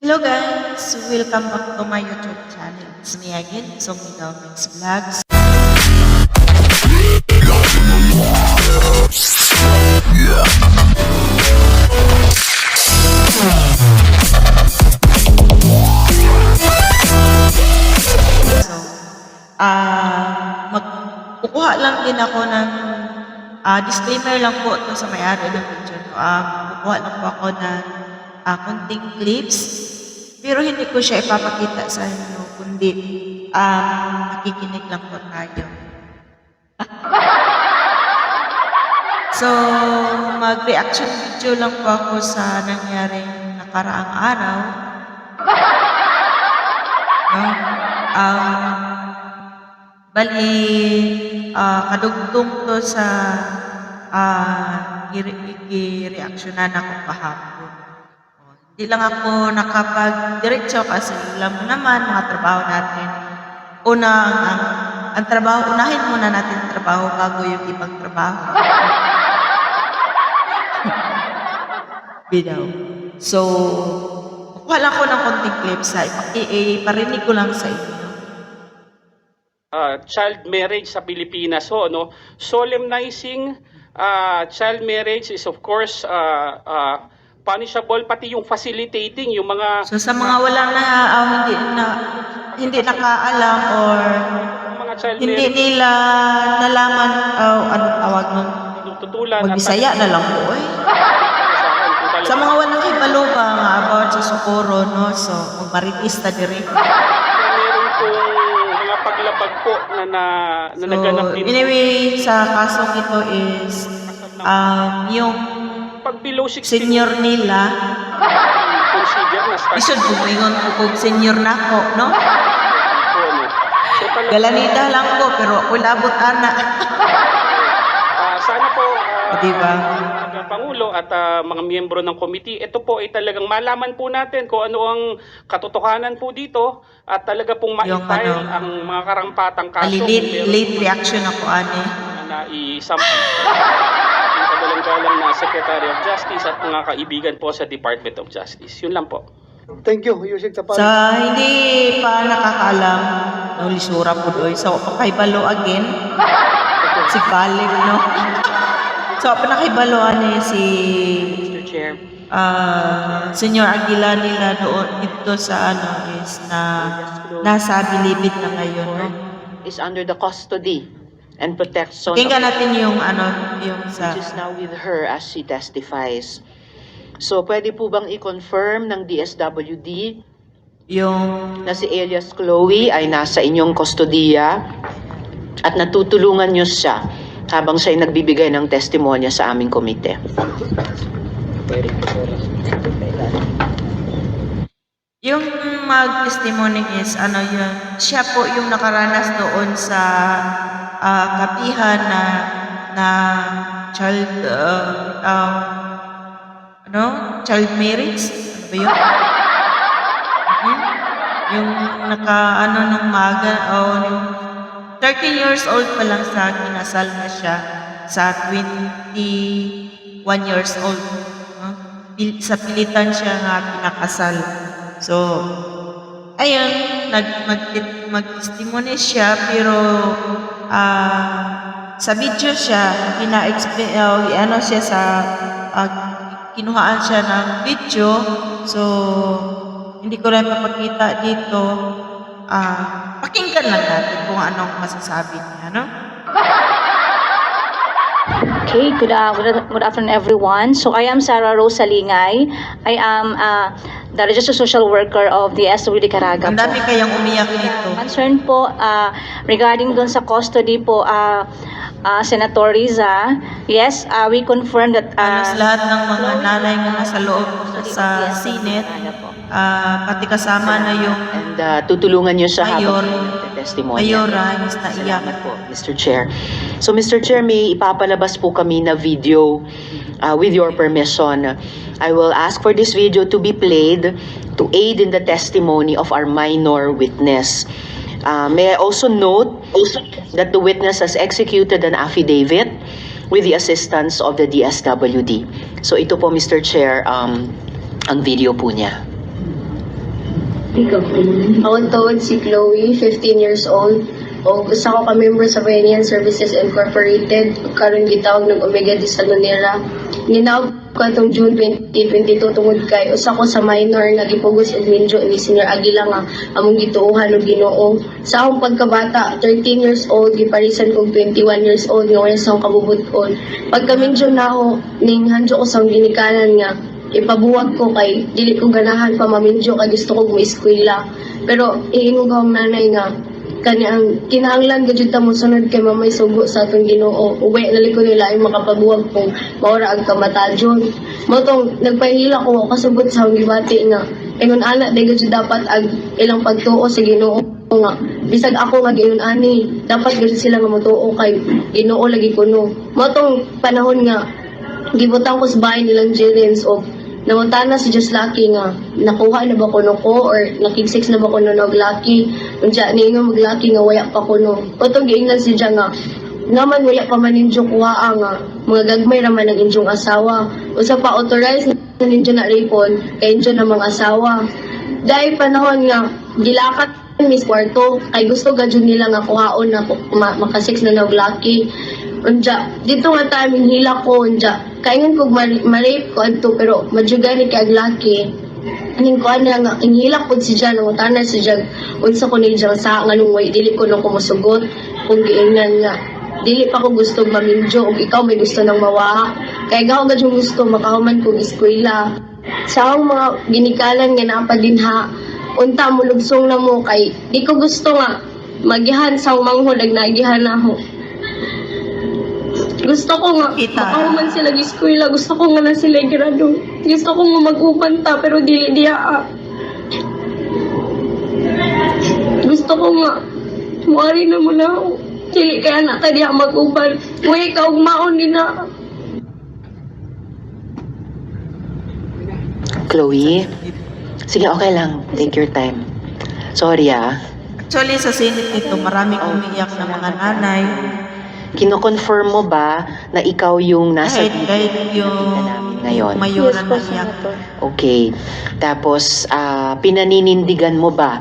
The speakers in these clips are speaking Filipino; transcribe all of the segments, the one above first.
Hello guys! Welcome back to my YouTube channel. It's me again, Somigaw Mix Vlogs. So, ah, magkukuha lang din ako ng ah, disclaimer lang po to sa may-ari ng video. to. Ah, kukuha lang po ako ng ah, konting clips pero hindi ko siya ipapakita sa inyo, kundi um, makikinig lang po tayo. so, mag-reaction video lang po ako sa nangyaring nakaraang araw. No? Um, bali, ah, kadugtong to sa uh, i-reactionan ako kahapon. Hindi lang ako nakapag-diretso kasi alam mo naman mga trabaho natin. Una, ang, ang trabaho, unahin muna natin trabaho bago yung ibang trabaho. Binaw. So, lang ko ng konting clips ha. Ipaki- Iparinig ko lang sa inyo. uh, child marriage sa Pilipinas. So, no, solemnizing uh, child marriage is of course uh, uh, punishable pati yung facilitating yung mga So sa mga walang na, ah, hindi na hindi nakaalam or mga child hindi nila nalaman oh, ano tawag nun tinututulan at magbisaya na lang po eh. Sa mga walang hibalo ba nga about sa Socorro no so magmaritista dire. meron pong mga paglabag po na na, na naganap So din anyway sa kasong ito is um, yung pag below 16 senior nila. Consider na start. Isod bumingon ko kog senior na ako no? Ano. So talaga galanita lang ko pero ako labot ana. Ah, sana po ah, di ba? mga Pangulo at ah, mga miyembro ng committee, ito po ay talagang malaman po natin kung ano ang katotohanan po dito at talaga pong Yung ma-file ano, ang mga karampatang kaso. Kung late, meron late reaction ako, ane. na naisampa yung kagalang-galang na Secretary of Justice at mga kaibigan po sa Department of Justice. Yun lang po. Thank you, Yusik Tapal. Sa hindi pa nakakaalam, no, lisura po doy. So, pakaibalo again. si Balik, no? So, panakiibalo, ane, si Mr. Chair. ah Senyor Aguila nila doon dito sa ano is na nasa bilibid na ngayon, no? is under the custody and protection of, natin yung ano, yung sa... which is now with her as she testifies. So, pwede po bang i-confirm ng DSWD Yung... na si Elias Chloe ay nasa inyong kustodiya at natutulungan niyo siya habang siya ay nagbibigay ng testimonya sa aming komite? Yung mag-testimony is, ano yun, siya po yung nakaranas doon sa ah, kapihan na, na child, uh, um, ano, child marriage? Ano ba yun? Mhm. Yung naka, ano, nung maga, o yung 13 years old pa lang sa kinasal na siya sa 21 years old. Pil- Sa pilitan siya nga pinakasal. So, ayun, nag, mag, mag-testimony siya, pero ah, sa video siya, pina-explain, uh, ano siya sa, ah, kinuhaan siya ng video, so, hindi ko rin papakita dito. Ah, pakinggan lang natin kung anong masasabi niya, no? Okay, good, uh, good, afternoon everyone. So I am Sarah Rosa Lingay. I am uh, the registered social worker of the SWD Caraga Ang po. dami kayang umiyak nito. Concern po uh, regarding dun sa custody po, uh, uh, Senator Riza, yes, uh, we confirm that Halos uh, lahat ng mga nanay nga nasa loob sa Senate, ah, pati kasama na yung And uh, tutulungan niyo siya Mayor, habang testimonya. Mayora, is na iyak. Salamat po, Mr. Chair. So, Mr. Chair, may ipapalabas po kami na video uh, with your permission. I will ask for this video to be played to aid in the testimony of our minor witness. Uh, may I also note that the witness has executed an affidavit with the assistance of the DSWD. So ito po, Mr. Chair, um, ang video po niya. Ako tawad si Chloe, 15 years old. O gusto ko ka-member sa Venian Services Incorporated. Karon gitawag ng Omega de Salonera. Ginawag ko itong June 2022 tungod kay usa ko sa minor nga gipugos og minjo ni Senior Aguila nga among gituohan og Ginoo. Sa akong pagkabata, 13 years old, giparisan kog 21 years old nga sa akong kabubuton. Pagka minjo na ako, ning handyo ko sa ginikanan nga ipabuwag ko kay dili ko ganahan pa maminjo kay gusto ko eskwela pero iingog akong nanay nga kani ang kinahanglan gud ta mo sunod kay mamay sugo sa atong Ginoo. Uwi na ko nila ay makapabuwag kung maura ang kamatajon mo tong nagpahila ko kasubot sa gibati nga ingon ana day gud dapat ag ilang pagtuo sa Ginoo nga bisag ako nga giyon ani dapat gud sila nga motuo kay Ginoo lagi kuno. Mo tong panahon nga gibutang ko sa bahay nilang Jillians o Namutana si Just Lucky nga nakuha na ba kuno ko or nakig-sex na ba kuno nog Lucky. Unja ni nga mag-Lucky nga waya pa kuno Otong giingnan si Jang nga naman wala pa man ninyo kuha nga mga gagmay raman ng inyong asawa. Usa pa authorized na ninyo na ripon kay inyo na mga asawa. Dahil panahon nga gilakat Miss Kwarto kay gusto gadyo nila nga kuhaon na ma- maka-sex na nog Lucky. Unja, dito nga time hila ko unja. Kaingan ko mar- ma-rape ko adto pero madjugani kay ag laki. Aning ko ana nga inhila ko si Jan ang tanan si Jan. Unsa ko ni Jan sa nganong way dili ko nang kumusugot kung giingnan nga dili pa ko gusto maminjo ug ikaw may gusto nang mawaha. Kay gaw gad yung gusto makahuman kog eskwela. Sa akong mga ginikalan nga naa dinha unta mo lugsong na mo kay di ko gusto nga magihan sa manghod ag nagihan ako gusto ko nga, Kita. makahuman sila gi eskwela. Gusto ko nga na sila grado. Gusto ko nga mag-upan ta, pero dili diya. ah. Gusto ko nga, muari na mo na ako. Dili kaya na ta diya mag-upan. Uy, ikaw maon din na. Chloe? Sige, okay lang. Take your time. Sorry ah. Actually, sa Senate nito, maraming umiyak na mga nanay. Kino-confirm mo ba na ikaw yung nasa Kahit, kahit yung na ngayon? mayoran po, ng iyak. Senator. Okay. Tapos, ah, pinaninindigan mo ba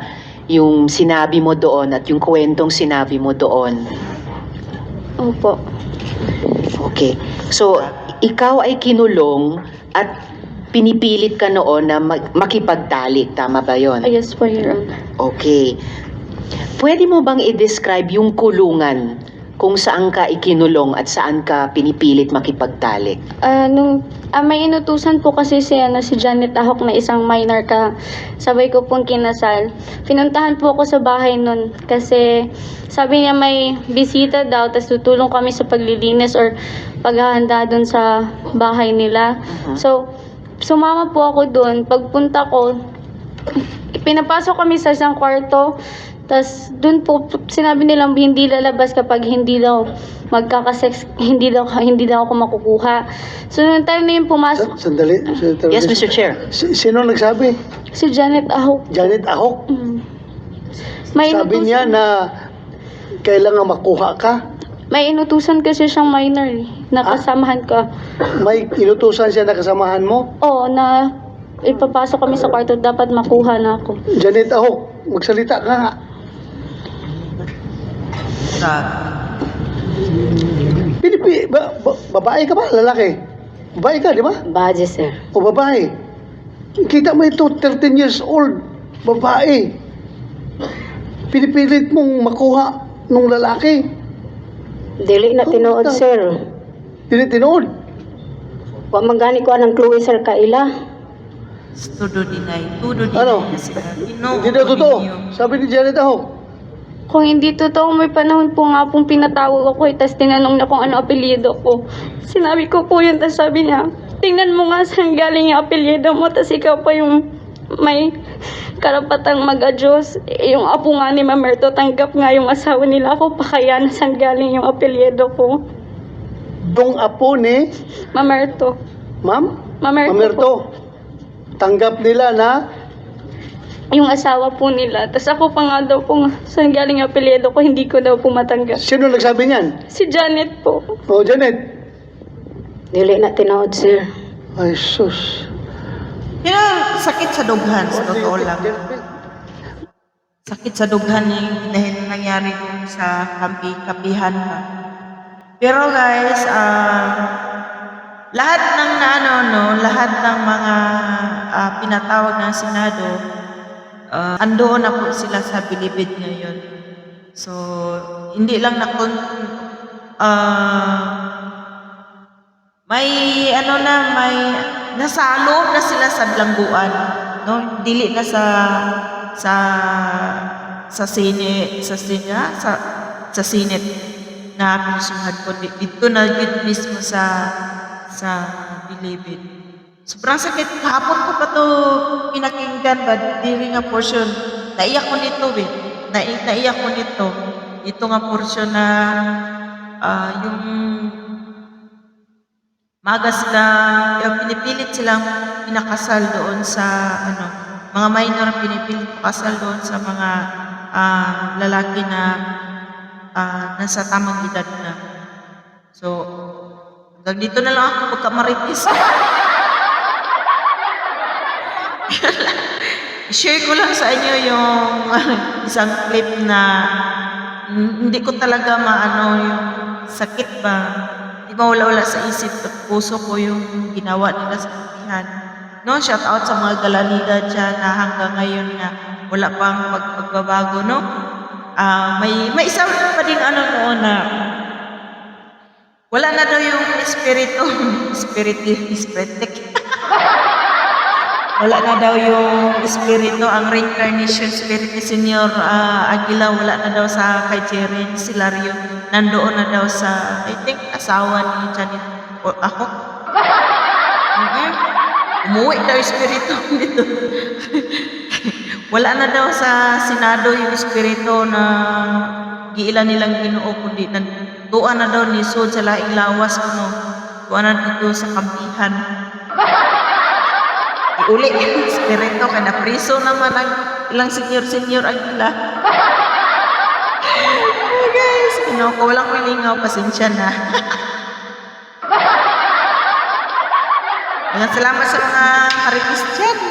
yung sinabi mo doon at yung kwentong sinabi mo doon? Opo. Okay. So, ikaw ay kinulong at pinipilit ka noon na mag- makipagtalik. Tama ba yon? Ah, yes po, Your Honor. Okay. Pwede mo bang i-describe yung kulungan kung saan ka ikinulong at saan ka pinipilit makipagtalik? Ah, nung ah, may inutusan po kasi si ano si Janet Ahok na isang minor ka. Sabay ko pong kinasal. Pinuntahan po ako sa bahay nun kasi sabi niya may bisita daw tapos tutulong kami sa paglilinis or paghahanda doon sa bahay nila. Mhm. So sumama po ako doon. Pagpunta ko pinapasok kami sa isang kwarto tapos doon po sinabi nilang hindi lalabas kapag hindi daw magkakasex, hindi daw hindi daw ako makukuha. So nung time na yun pumasok Sa- Sandali. Senator Yes. Mr. Chair. Si- Sino nagsabi? si Janet Ahok. Janet Ahok. Mm. May Sabi inutusan, niya na kailangan makuha ka. may inutusan kasi siyang minor eh, na Ah? kasamahan ko. May inutusan siya na kasamahan mo. Oo, na ipapasok kami sa kwarto dapat makuha na ako. Janet Ahok, magsalita ka nga. Grabe. Pinipi, ba, ba, babae ka ba? Lalaki? Babae ka, di ba? Baje, sir. O babae? Kita mo ito, 13 years old. Babae. Pinipilit mong makuha nung lalaki. Dili na tinuod sir. Tinitinood. Wa man gani ko anang clue sir kaila. Tudo dinay. Tudo dinay Ano? Hindi na totoo. Sabi ni Janet Ahok. Kung hindi totoo, may panahon po nga pong pinatawag ako eh, tapos tinanong niya kung ano apelyido ko. Sinabi ko po yun, tapos sabi niya, tingnan mo nga saan galing yung apelyido mo, tapos ikaw pa yung may karapatang mag-adjust. Eh, Yung apo nga ni Mamerto, tanggap nga yung asawa nila ako, pa kaya na saan galing yung apelyido ko. Dong apo ni Mamerto. Ma'am Mamerto. Mamerto. Tanggap nila na Yung asawa po nila. Tapos ako pa nga daw po, saan galing yung apelyido ko, hindi ko daw po matanggap. sino nagsabi niyan? Si Janet po. O Janet. Dili na tinuod sir. Ay sus. Yan ang sakit sa dughan, sa totoo lang. sakit sa dughan yung dahil nangyari dun sa kampi, kapihan ba. Pero guys, ah, lahat ng naano no, lahat ng mga ah, pinatawag ng Senado, ah, andoon na po sila sa bilibid ngayon. So, hindi lang na ah, may ano na, may nasa loob na sila sa bilangguan, no? Dili na sa sa sa sine sa sine sa sa Senate na pinasuhan ko dito na dito mismo sa sa Bilibid. Sobrang sakit. Kahapon ko pa to pinakinggan ba? Diri nga portion. Naiyak ko nito eh. Nai, naiyak ko nito. Ito nga portion na ah, yung maga sila, yung pinipilit silang pinakasal doon sa ano, mga minor pinipilit pakasal doon sa mga ah, lalaki na ah, nasa tamang edad na. So, hanggang dito na lang ako pagkamaritis. share ko lang sa inyo yung isang clip na hindi ko talaga maano yung sakit ba. Di ba wala-wala sa isip at puso ko yung ginawa nila sa kapihan. No, shout out sa mga galalida dyan na hanggang ngayon nga wala pang pag- pagbabago, no? Ah, may may isa pa din ano noon na wala na daw yung espiritu, espiritu, espiritu. Wala na daw yung espiritu, ang reincarnation spirit ni Senyor ah, Aguila, wala na daw sa kay Jeren Silario. Nandoon na daw sa, I think, asawa ni Janet, o ako. mm Umuwi daw yung espiritu dito. wala na daw sa Senado yung espiritu na giila nilang ginoo, kundi na, doon na daw ni Sud sa laing lawas kuno. Doon na dito sa kampihan. Uli yung espiritu kaya na priso naman ang ilang senior-senior ang ila. oh guys, ano ko walang malingaw, pasensya na. Mga salamat sa mga Hare Christian.